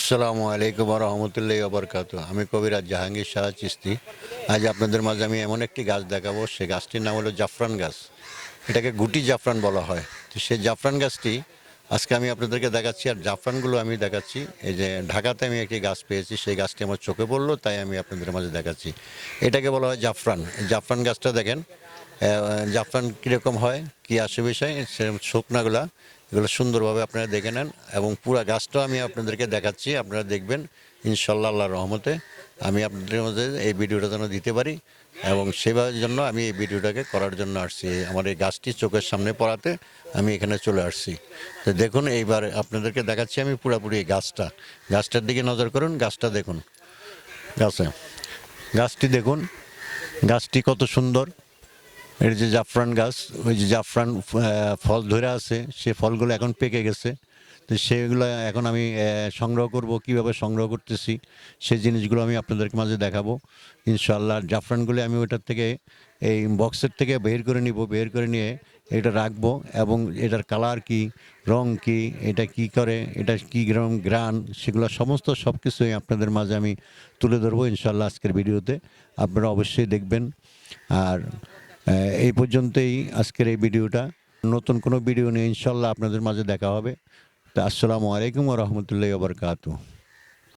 আসসালামু আলাইকুম রহমতুল্লাহ বরকাত আমি কবিরাজ জাহাঙ্গীর শাহ চিস্তি আজ আপনাদের মাঝে আমি এমন একটি গাছ দেখাবো সেই গাছটির নাম হলো জাফরান গাছ। এটাকে গুটি জাফরান বলা হয়। তো সেই জাফরান গাছটি আজকে আমি আপনাদেরকে দেখাচ্ছি, আর জাফরানগুলো আমি দেখাচ্ছি। এই যে ঢাকাতে আমি একটি গাছ পেয়েছি, সেই গাছটি আমার চোখে পড়ল, তাই আমি আপনাদের মাঝে দেখাচ্ছি। এটাকে বলা হয় জাফরান। জাফরান গাছটা দেখেন জাফরান কীরকম হয়, কী আসে বিষয় সেরকম শুকনাগুলা এগুলো সুন্দরভাবে আপনারা দেখে নেন এবং পুরা গাছটাও আমি আপনাদেরকে দেখাচ্ছি, আপনারা দেখবেন, ইনশাল্লাহ আল্লাহ রহমতে আমি আপনাদের মধ্যে এই ভিডিওটা যেন দিতে পারি এবং সেভাবে জন্য আমি এই ভিডিওটাকে করার জন্য আসছি, আমার এই গাছটি চোখের সামনে পড়াতে আমি এখানে চলে আসছি। তো দেখুন, এইবার আপনাদেরকে দেখাচ্ছি আমি পুরাপুরি এই গাছটা। গাছটার দিকে নজর করুন, গাছটা দেখুন। গাছে। গাছটি দেখুন, গাছটি কত সুন্দর। এর যে জাফরান গাছ, ওই যে জাফরান ফল ধরে আছে, সে ফলগুলো এখন পেকে গেছে। তো সেগুলো এখন আমি সংগ্রহ করব, কীভাবে সংগ্রহ করতেছি সেই জিনিসগুলো আমি আপনাদেরকে মাঝে দেখাবো। ইনশাল্লাহ জাফরানগুলো আমি ওটার থেকে, এই বক্সের থেকে বের করে নিব, বের করে নিয়ে এটা রাখব এবং এটার কালার কি, রং কি, এটা কি করে, এটা কি রকম গ্রান, সেগুলো সমস্ত সব কিছুই আপনাদের মাঝে আমি তুলে ধরবো ইনশাল্লাহ আজকের ভিডিওতে। আপনারা অবশ্যই দেখবেন। আর এই পর্যন্তই আজকের এই ভিডিওটা। নতুন কোনো ভিডিও নিয়ে ইনশাল্লাহ আপনাদের মাঝে দেখা হবে। তা, আসসালামু আলাইকুম রহমতুল্লাহ বরকাতু